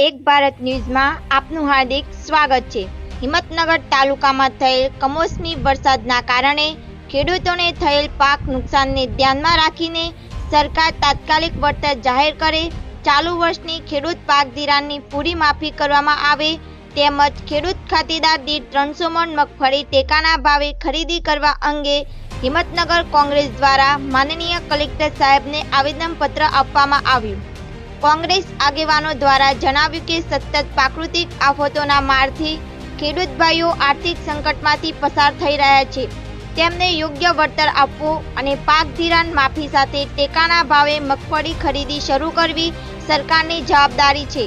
એક ભારત ન્યૂઝમાં આપનું હાર્દિક સ્વાગત છે. હિંમતનગર તાલુકામાં થયેલ કમોસમી વરસાદના કારણે ખેડૂતોને થયેલ પાક નુકસાનને ધ્યાનમાં રાખીને સરકાર તાત્કાલિક વળતર જાહેર કરે, ચાલુ વર્ષની ખેડૂત પાક ધિરાણની પૂરી માફી કરવામાં આવે તેમજ ખેડૂત ખાતેદાર દીઠ ત્રણસો મણ મગફળી ટેકાના ભાવે ખરીદી કરવા અંગે હિંમતનગર કોંગ્રેસ દ્વારા માનનીય કલેક્ટર સાહેબને આવેદનપત્ર આપવામાં આવ્યું. કોંગ્રેસ આગેવાનો દ્વારા જણાવ્યું કે સતત પ્રાકૃતિક આફતોના મારથી ખેડૂત ભાઈઓ આર્થિક સંકટમાંથી પસાર થઈ રહ્યા છે. તેમને યોગ્ય વળતર આપવું અને પાક ધિરાણ માફી સાથે ટેકાના ભાવે મગફળી ખરીદી શરૂ કરવી સરકારની જવાબદારી છે.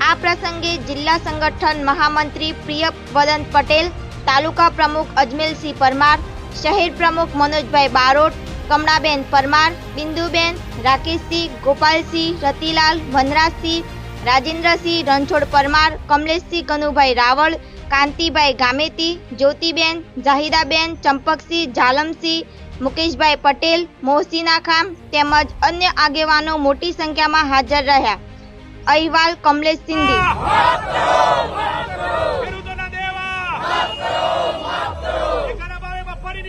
આ પ્રસંગે જિલ્લા સંગઠન મહામંત્રી પ્રિયવદન પટેલ, તાલુકા પ્રમુખ અજમેલસિંહ પરમાર, શહેર પ્રમુખ મનોજભાઈ બારોટ કમળાબેન પરમાર, બિંદુબેન, રાકેશસિંહ, ગોપાલસિંહ, રતિલાલ, વનરાજસિંહ, રાજેન્દ્રસિંહ રણછોડ પરમાર, કમલેશસિંહ કનુભાઈ રાવળ, કાંતિભાઈ ગામેતી, જ્યોતિબેન, જાહિદાબેન, ચંપકસિંહ ઝાલમસિંહ મુકેશભાઈ પટેલ, મોહસીના ખામ તેમજ અન્ય આગેવાનો મોટી સંખ્યામાં હાજર રહ્યા. અહેવાલ કમલેશ સિંધી.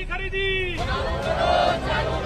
ખરીદી. Thank you.